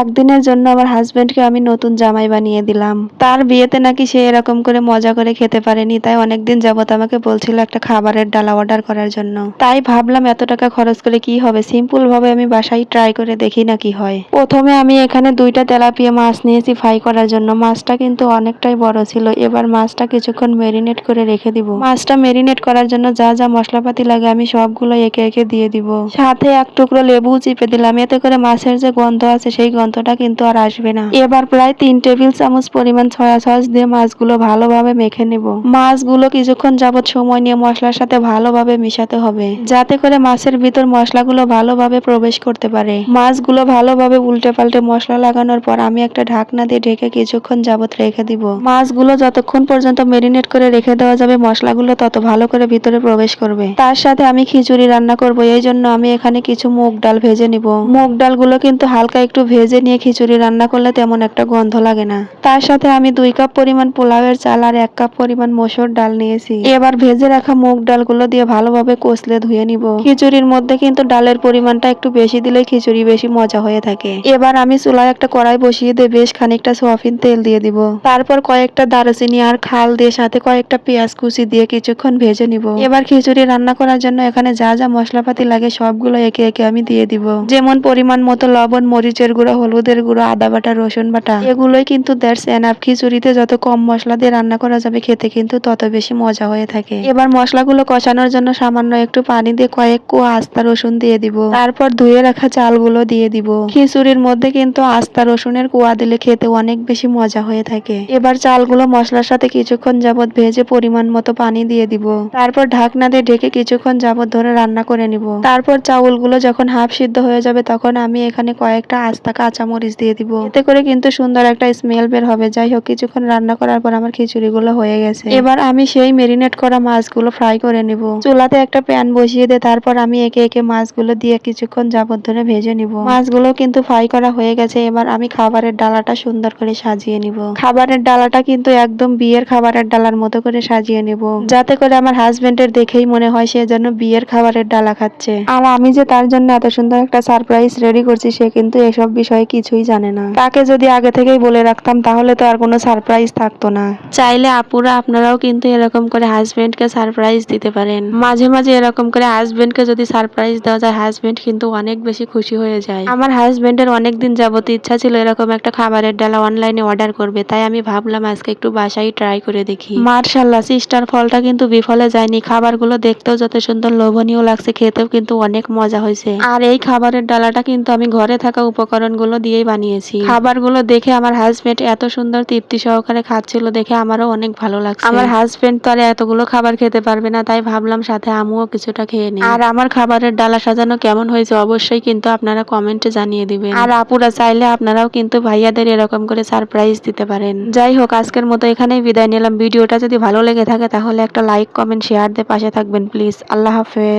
একদিনের জন্য আমার হাজবেন্ডকে আমি নতুন জামাই বানিয়ে দিলাম। তার বিয়েতে নাকি সে এরকম করে মজা করে খেতে পারেনি, তাই অনেকদিন যাবত আমাকে বলছিল একটা খাবারের ডালা অর্ডার করার জন্য। তাই ভাবলাম এত টাকা খরচ করে কি হবে? সিম্পল ভাবে আমি বাসায় ট্রাই করে দেখি না কি হয়। প্রথমে আমি এখানে দুইটা তেলাপিয়া মাছ নিয়েছি ফ্রাই করার জন্য। মাছটা কিন্তু অনেকটাই বড় ছিল। এবার মাছটা কিছুক্ষণ মেরিনেট করে রেখে দিব। মাছটা মেরিনেট করার জন্য যা যা মশলাপাতি লাগে আমি সবগুলো একে একে দিয়ে দিব। সাথে এক টুকরো লেবু চিপে দিলাম। এতে করে মাছের যে গন্ধ আছে সেই গন্ধটা কিন্তু আর আসবে না। এবার প্রায় তিন টেবিল চামচ পরিমাণ সয়া সস দিয়ে মাছগুলো ভালোভাবে মেখে নেব। মাছগুলো কিছুক্ষণ যাবত সময় নিয়ে মশলার সাথে ভালোভাবে মিশাতে হবে, যাতে করে মাছের ভিতর মশলাগুলো ভালোভাবে প্রবেশ করতে পারে। মাছগুলো ভালোভাবে উল্টে পাল্টে মশলা লাগানোর পর আমি একটা ঢাকনা দিয়ে ঢেকে কিছুক্ষণ যাবত রেখে দিব। মাছগুলো যতক্ষণ পর্যন্ত মেরিনেট করে রেখে দেওয়া যাবে, মশলাগুলো তত ভালো করে ভিতরে প্রবেশ করবে। তার সাথে আমি খিচুড়ি রান্না করব, এই জন্য আমি এখানে কিছু মুগ ডাল ভেজে নিব। মুগ ডালগুলো কিন্তু হালকা একটু ভেজে নিয়ে খিচুড়ি রান্না করলে তেমন একটা গন্ধ লাগে না। তার সাথে আমি দুই কাপ পরিমাণ পোলাওয়ের চাল আর এক কাপ পরিমাণ মসুর ডাল নিয়েছি। এবার ভেজে রাখা মুগ ডালগুলো দিয়ে ভালোভাবে কষলে ধুয়ে নিব। খিচুড়ির মধ্যে কিন্তু ডালের পরিমাণটা একটু বেশি দিলে খিচুড়ি বেশি মজা হয়ে থাকে। এবার আমি চুলায় একটা কড়াই বসিয়ে দিয়ে বেশ খানিকটা সোয়াবিন তেল দিয়ে দিব। তারপর কয়েকটা দারুচিনি আর খাল দিয়ে সাথে কয়েকটা পেঁয়াজ কুচি দিয়ে কিছুক্ষণ ভেজে নিব। এবার খিচুড়ি রান্না করার জন্য এখানে যা যা মশলাপাতি লাগে সবগুলো একে একে আমি দিয়ে দিব। যেমন পরিমাণ মতো লবণ, মরিচের গুঁড়ো হলুদের গুঁড়ো, আদা বাটা, রসুন বাটা, এগুলোই কিন্তু দ্যাটস এনাফ খিচুড়িতে যত কম মশলা দিয়ে রান্না করা যাবে, খেতে কিন্তু তত বেশি মজা হয়ে থাকে। এবার মশলাগুলো কষানোর জন্য সামান্য একটু পানি দিয়ে কয়েক কুয়া আস্তা রসুন দিয়ে দিব। তারপর ধুয়ে রাখা চালগুলো দিয়ে দিব। খিচুড়ির মধ্যে কিন্তু আস্তা রসুনের কুয়া দিলে খেতে অনেক বেশি মজা হয়ে থাকে। এবার চালগুলো মশলার সাথে কিছুক্ষণ যাবত ভেজে পরিমাণ মতো পানি দিয়ে দিব। তারপর ঢাকনা দিয়ে ঢেকে কিছুক্ষণ যাবত ধরে রান্না করে নিব। তারপর চাউলগুলো যখন হাফ সিদ্ধ হয়ে যাবে, তখন আমি এখানে কয়েকটা আস্তা কাঁচামরিচ দিয়ে দিব। এতে করে কিন্তু সুন্দর একটা স্মেল বের হবে। যাই হোক, কিছুক্ষণ রান্না করার পর আমার খিচুড়িগুলো হয়ে গেছে। এবার আমি সেই মেরিনেট করা মাছগুলো ফ্রাই করে নিব। চুলাতে একটা প্যান বসিয়ে দিয়ে তারপর আমি একে একে মাছগুলো দিয়ে কিছুক্ষণ যাবত ধরে ভেজে নিব। মাছগুলো কিন্তু ফ্রাই করা হয়ে গেছে। এবার আমি খাবারের ডালাটা সুন্দর করে সাজিয়ে নিব। খাবারের ডালাটা কিন্তু একদম বিয়ের খাবারের ডালার মতো করে সাজিয়ে নিব। যাতে করে আমার হাজবেন্ডের দেখেই মনে হয় সে যেন বিয়ের খাবারের ডালা খাচ্ছে। আর আমি যে তার জন্য এত সুন্দর একটা সারপ্রাইজ রেডি করছি, সে কিন্তু এসব বিষয়ে কিছুই জানে না। তাকে যদি আগে থেকেই বলে রাখতাম, তাহলে তো আর কোনো সারপ্রাইজ থাকতো না। চাইলে আপুরা আপনারাও কিন্তু এরকম করে হাজবেন্ডকে সারপ্রাইজ দিতে পারেন। মাঝে মাঝে এরকম করে হাজবেন্ডকে যদি সারপ্রাইজ দেওয়া যায় হাজবেন্ড কিন্তু অনেক বেশি খুশি হয়ে যায়। আমার হাজবেন্ডের অনেক দিন যাবত ইচ্ছা ছিল এরকম একটা খাবারের ডালা অনলাইনে অর্ডার করবে, তাই আমি ভাবলাম আজকে একটু বাসায় ট্রাই করে দেখি। মার্শাল্লাহ সিস্টার ফলটা কিন্তু বিফলে যায়নি। খাবারগুলো দেখতেও যত সুন্দর লোভনীয় লাগছে, খেতেও কিন্তু অনেক মজা হয়েছে। আর এই খাবারের ডালাটা কিন্তু আমি ঘরে থাকা উপকরণগুলো দিয়েই বানিয়েছি। খাবারগুলো দেখে আমার হাজবেন্ড এত সুন্দর তৃপ্তি সহকারে খাচ্ছিল দেখে আমারও অনেক ভালো লাগছে। আমার হাজবেন্ড তো আর এতগুলো খাবার খেতে পারবে না তাই ভাবলাম সাথে আমিও কিছুটা খেয়ে নিই। আর আমার খাবারের ডালা সাজানো কেমন হয়েছে অবশ্যই কিন্তু আপনারা কমেন্টে জানিয়ে দিবেন। আর আপুরা চাইলে আপনারাও কিন্তু ভাইয়াদের এরকম করে সারপ্রাইজ দিতে পারেন। যাই হোক আজকের মতো এখানেই বিদায় নিলাম। ভিডিওটা যদি ভালো লেগে থাকে তাহলে একটা লাইক কমেন্ট শেয়ার দিয়ে পাশে থাকবেন প্লিজ আল্লাহ হাফেজ।